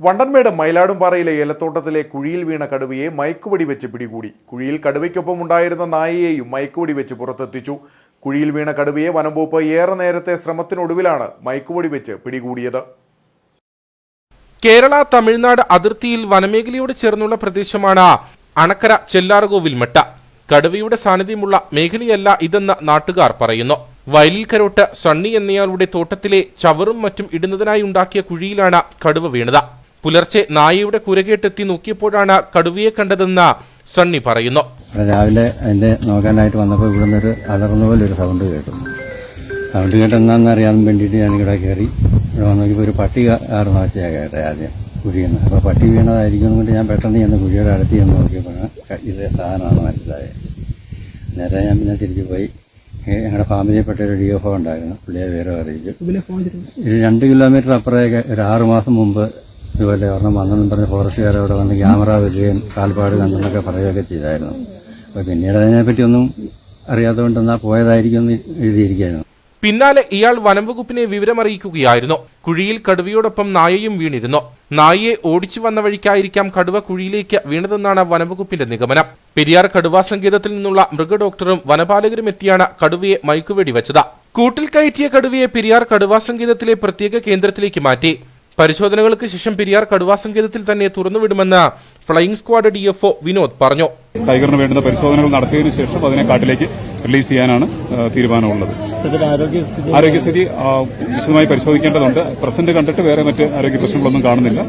വണ്ടൻമേട് മയിലാടുംപാറയിലെ ഏലത്തോട്ടത്തിലെ കുഴിയിൽ വീണ കടുവയെ മയക്കുവടി വെച്ച് പിടികൂടി. കുഴിയിൽ കടുവയ്ക്കൊപ്പം ഉണ്ടായിരുന്ന നായയെയും മയക്കുവടി വെച്ച് പുറത്തെത്തിച്ചു. കുഴിയിൽ വീണ കടുവയെ വനംവകുപ്പ് ഏറെ നേരത്തെ ശ്രമത്തിനൊടുവിലാണ് മയക്കുവടി വെച്ച് പിടികൂടിയത്. കേരള തമിഴ്നാട് അതിർത്തിയിൽ വനമേഖലയോട് ചേർന്നുള്ള പ്രദേശമാണ് അണക്കര ചെല്ലാറുകോവിൽ മെട്ട. കടുവയുടെ സാന്നിധ്യമുള്ള മേഖലയല്ല ഇതെന്ന് നാട്ടുകാർ പറയുന്നു. വയലിൽ കരോട്ട് സണ്ണി എന്നയാളുടെ തോട്ടത്തിലെ ചവറും മറ്റും ഇടുന്നതിനായി ഉണ്ടാക്കിയ കുഴിയിലാണ് കടുവ വീണത്. പുലർച്ചെ നായയുടെ കുരകേട്ടെത്തി നോക്കിയപ്പോഴാണ് കടുവയെ കണ്ടതെന്ന് സണ്ണി പറയുന്നു. രാവിലെ അതിന്റെ നോക്കാനായിട്ട് വന്നപ്പോൾ ഇവിടുന്ന് ഒരു അലർന്ന പോലെ ഒരു സൗണ്ട് കേട്ടു സൗണ്ട് എന്താണെന്ന് അറിയാൻ വേണ്ടിയിട്ട് ഞാൻ ഇവിടെ കയറി ഇവിടെ വന്ന് നോക്കിയപ്പോൾ ഒരു പട്ടി ആറുന്ന വെച്ചാൽ കേട്ടെ ആദ്യം കുഴിയെന്ന് അപ്പോൾ പട്ടി വീണതായിരിക്കും കൊണ്ട് ഞാൻ പെട്ടെന്ന് ചെന്ന് കുഴിയുടെ അടുത്ത് ചെന്ന് നോക്കിയപ്പോഴാണ് ഇത് സാധനമാണ് മനസ്സിലായത്. നേരെ ഞാൻ പിന്നെ തിരിച്ചു പോയി. ഞങ്ങളുടെ ഫാമിലിയിൽപ്പെട്ട ഒരു ഡി എഫ് ഉണ്ടായിരുന്നു. പുള്ളിയെ വിവരം അറിയിച്ചു. ഒരു രണ്ട് കിലോമീറ്റർ അപ്പുറത്തേക്ക് ഒരു ആറുമാസം മുമ്പ് ഇതുപോലെ ഒരെണ്ണം വന്നെന്നും പറഞ്ഞ് ഫോറസ്റ്റുകാർ അവിടെ വന്ന് ക്യാമറ വരികയും കാൽപ്പാട് കണ്ടെന്നൊക്കെ പറയുകയൊക്കെ ചെയ്തായിരുന്നു. അപ്പോൾ പിന്നീട് അതിനെപ്പറ്റി ഒന്നും അറിയാത്തതുകൊണ്ട് എന്നാൽ പോയതായിരിക്കും എന്ന് എഴുതിയിരിക്കുകയായിരുന്നു. പിന്നാലെ ഇയാൾ വനംവകുപ്പിനെ വിവരമറിയിക്കുകയായിരുന്നു. കുഴിയിൽ കടുവയോടൊപ്പം നായയും വീണിരുന്നു. നായയെ ഓടിച്ചു വന്ന വഴിക്കായിരിക്കാം കടുവ കുഴിയിലേക്ക് വീണതെന്നാണ് വനംവകുപ്പിന്റെ നിഗമനം. പെരിയാർ കടുവാ സങ്കേതത്തിൽ നിന്നുള്ള മൃഗഡോക്ടറും വനപാലകരും എത്തിയാണ് കടുവയെ മയക്കുവെടി വെച്ചത് കൂട്ടിൽ കയറ്റിയ കടുവയെ പെരിയാർ കടുവാ സങ്കേതത്തിലെ പ്രത്യേക കേന്ദ്രത്തിലേക്ക് മാറ്റി. പരിശോധനകൾക്ക് ശേഷം പെരിയാർ കടുവാ സങ്കേതത്തിൽ തന്നെ തുറന്നുവിടുമെന്ന് flying squad D DFO Vinod പറഞ്ഞു. ടൈഗറിന് വേണ്ടുന്ന പരിശോധനകൾ നടത്തിയതിനു ശേഷം അതിനെ കാട്ടിലേക്ക് റിലീസ് ചെയ്യാനാണ് തീരുമാനമുള്ളത്. ആരോഗ്യസ്ഥിതി വിശദമായി പരിശോധിക്കേണ്ടതുണ്ട്. പ്രസന്റ് കണ്ടിട്ട് വേറെ മറ്റ് ആരോഗ്യ പ്രശ്നങ്ങളൊന്നും കാണുന്നില്ല.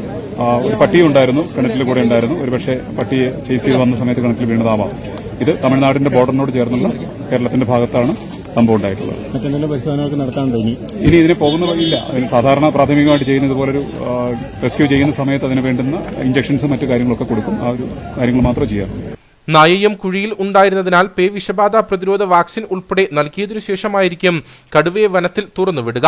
ഒരു പട്ടിയും ഉണ്ടായിരുന്നു കിണറ്റിൽ കൂടെ ഉണ്ടായിരുന്നു. ഒരുപക്ഷെ പട്ടിയെ ചേസ് ചെയ്ത് വന്ന സമയത്ത് കിണറ്റിൽ വീണതാവാം. ഇത് തമിഴ്നാടിന്റെ ബോർഡറിനോട് ചേർന്നുള്ള കേരളത്തിന്റെ ഭാഗത്താണ്. സംഭവം ഉണ്ടായിട്ടുള്ളത്. മറ്റെന്തെങ്കിലും പരിശോധനകൾക്ക് നടത്താനുണ്ടോ ഇനി? ഇനി ഇതിന് പോകുന്ന വഴിയില്ല. അതിന് സാധാരണ പ്രാഥമികമായിട്ട് ചെയ്യുന്ന ഇതുപോലൊരു റെസ്ക്യൂ ചെയ്യുന്ന സമയത്ത് അതിന് വേണ്ടുന്ന ഇഞ്ചക്ഷൻസും മറ്റു കാര്യങ്ങളൊക്കെ കൊടുക്കും. ആ ഒരു കാര്യങ്ങൾ മാത്രമേ ചെയ്യാറുള്ളൂ. നായയും കുഴിയിൽ ഉണ്ടായിരുന്നതിനാൽ പേ വിഷബാധ പ്രതിരോധ വാക്സിൻ ഉൾപ്പെടെ നൽകിയതിനു ശേഷമായിരിക്കും കടുവയെ വനത്തിൽ തുറന്നുവിടുക